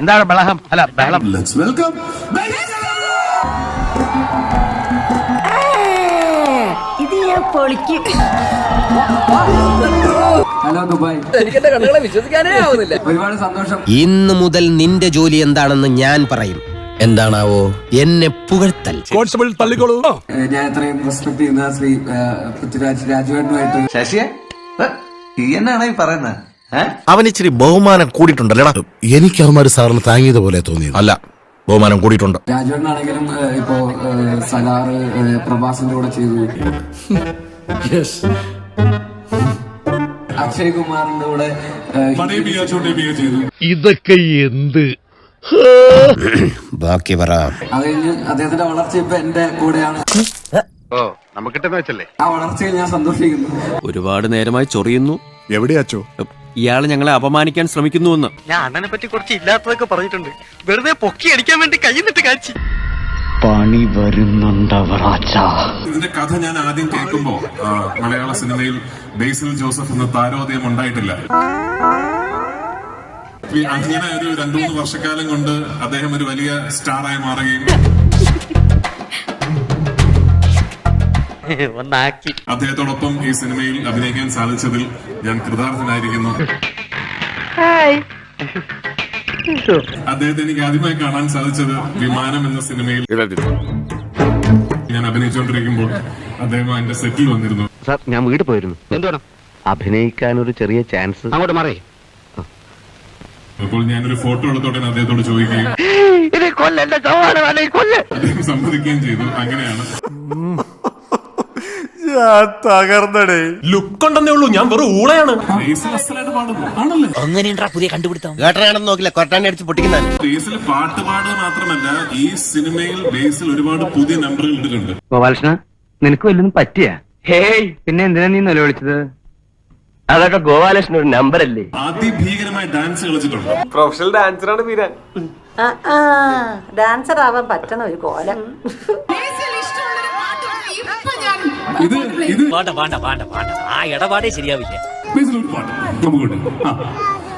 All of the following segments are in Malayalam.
എന്താണ് ബഹളം? അല്ല ബഹളം. ലെറ്റ്സ് വെൽക്കം ഇത് ഞാൻ പൊളിക്കും. ഹലോ ദുബായ് കണ്ണുകളെ വിശ്വസിക്കാനേ ആവുന്നില്ല. ഒരുപാട് സന്തോഷം. ഇന്ന് മുതൽ നിന്റെ ജോലി എന്താണെന്ന് ഞാൻ പറയും. എന്താണാവോ? എന്നെ പുകഴ്ത്തൽ. കോൺസ്റ്റബിൾ തള്ളിക്കോളൂ. ഞാൻ ഇത്രയും റെസ്പെക്ട് ചെയ്യുന്ന ശ്രീ പൃഥ്വിരാജ് രാജുവേട്ടനുമായിട്ട് ശശിയെ? ഈ എന്നാണ് ഈ പറയുന്നത്? അവൻ ഇച്ചിരി ബഹുമാനം കൂടിയിട്ടുണ്ടല്ലേടാ. എനിക്ക് അവന്മാര് സാറിന് താങ്ങിയത് പോലെ തോന്നി അല്ല ബഹുമാനം കൂടിയിട്ടുണ്ട്. രാജുവേട്ടനാണെങ്കിലും ഇപ്പോ സലാറ് പ്രഭാസിന്റെ കൂടെ ചെയ്തു അക്ഷയ് കുമാറിന്റെ കൂടെ ഇതൊക്കെ എന്ത്? ബാക്കി പറ. അത് കഴിഞ്ഞ് അദ്ദേഹത്തിന്റെ വളർച്ച ഇപ്പൊ എന്റെ കൂടെയാണ്. ഓ നമുക്കിട്ടെന്ന് വെച്ചല്ലേ? ആ വളർച്ചയിൽ ഞാൻ സന്തോഷിക്കുന്നു. ഒരുപാട് നേരമായി ചൊറിയുന്നു. എവിടെയാച്ചോ ഇയാൾ ഞങ്ങളെ അപമാനിക്കാൻ ശ്രമിക്കുന്നുവെന്ന്. ഞാൻ അണ്ണനെ പറ്റി കുറച്ച് ഇല്ലാത്തതൊക്കെ പറഞ്ഞിട്ടുണ്ട്. വെറുതെ പൊക്കി അടിക്കാൻ വേണ്ടി കൈന്നിട്ട് കാച്ചി. പണി കാച്ചി ഇതിന്റെ കഥ ഞാൻ ആദ്യം കേൾക്കുമ്പോ ആ, മലയാള സിനിമയിൽ ബേസിൽ ജോസഫ് എന്ന താരോദയം ഉണ്ടായിട്ടില്ല. ഈ അങ്ങനെ ഒരു രണ്ടു മൂന്ന് വർഷക്കാലം കൊണ്ട് അദ്ദേഹം ഒരു വലിയ സ്റ്റാറായി മാറുകയും ഒന്നാക്കി അദ്ദേഹത്തോടൊപ്പം ഈ സിനിമയിൽ അഭിനയിക്കാൻ സാധിച്ചതിൽ ഞാൻ കൃതാർത്ഥനായിരിക്കുന്നു. അദ്ദേഹത്തെ എനിക്ക് ആദ്യമായി കാണാൻ സാധിച്ചത് വിമാനം എന്ന സിനിമയിൽ ഞാൻ അഭിനയിച്ചുകൊണ്ടിരിക്കുമ്പോൾ അദ്ദേഹം എന്റെ സെറ്റിൽ വന്നിരുന്നു. സാർ ഞാൻ വീട് പോയിരുന്നു. അഭിനയിക്കാൻ ഒരു ചെറിയ ചാൻസ്. അങ്ങോട്ട് മാറി. അപ്പോൾ ഞാനൊരു ഫോട്ടോ എടുത്തോടെ അദ്ദേഹത്തോട് ചോദിക്കുകയും അദ്ദേഹം സമ്മതിക്കുകയും ചെയ്തു. അങ്ങനെയാണ്. ലുക്ക് ഉണ്ടെന്നേ ഉള്ളൂ ഞാൻ വെറും ഊളയാണ്. അങ്ങനെയുണ്ടാ പുതിയ കണ്ടുപിടുത്തം. കേട്ടനാണെന്ന് നോക്കില്ല കൊട്ടാണ്ടി അടിച്ച് പൊട്ടിക്കുന്ന ബേസിൽ പാട്ട് പാടുക മാത്രമല്ല ഈ സിനിമയിൽ ബേസിൽ ഒരുപാട് പുതിയ നമ്പറുകൾ ഇട്ടിട്ടുണ്ട്. ഗോപാലകൃഷ്ണ നിനക്ക് വല്ലതും പറ്റിയ? ഹേയ്! പിന്നെ എന്തിനാ നീ നിലവിളിച്ചത് അതൊക്കെ ഗോപാലകൃഷ്ണൻ ഒരു നമ്പർ അല്ലേ അതിഭീകരമായ ഡാൻസ് കളിച്ചിട്ടുണ്ട്. പ്രൊഫഷണൽ ഡാൻസറാണ് മീരാൻ. ഡാൻസർ ആവാൻ പറ്റണ ഒരു കോലം. ഇത് ഇത് വേണ്ട വേണ്ട വേണ്ട വേണ്ട. ആ ഇടപാടേ ശരിയാവില്ല. പാട്ട്. നമുക്കുണ്ട് ആ.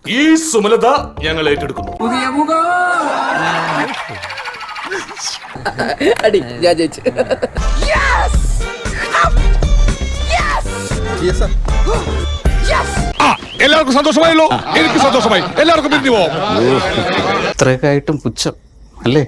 ഈ സുമലത ഞങ്ങൾ ഏറ്റെടുക്കുന്നു. പുതിയ മുഖം. അടി ഞാൻ ജയിച്ചു. എല്ലാവർക്കും സന്തോഷമായല്ലോ. എനിക്ക് സന്തോഷമായി. എല്ലാവർക്കും പിരിഞ്ഞു പോവാം. ഇത്രയൊക്കെ ആയിട്ടും പുച്ഛം അല്ലേ?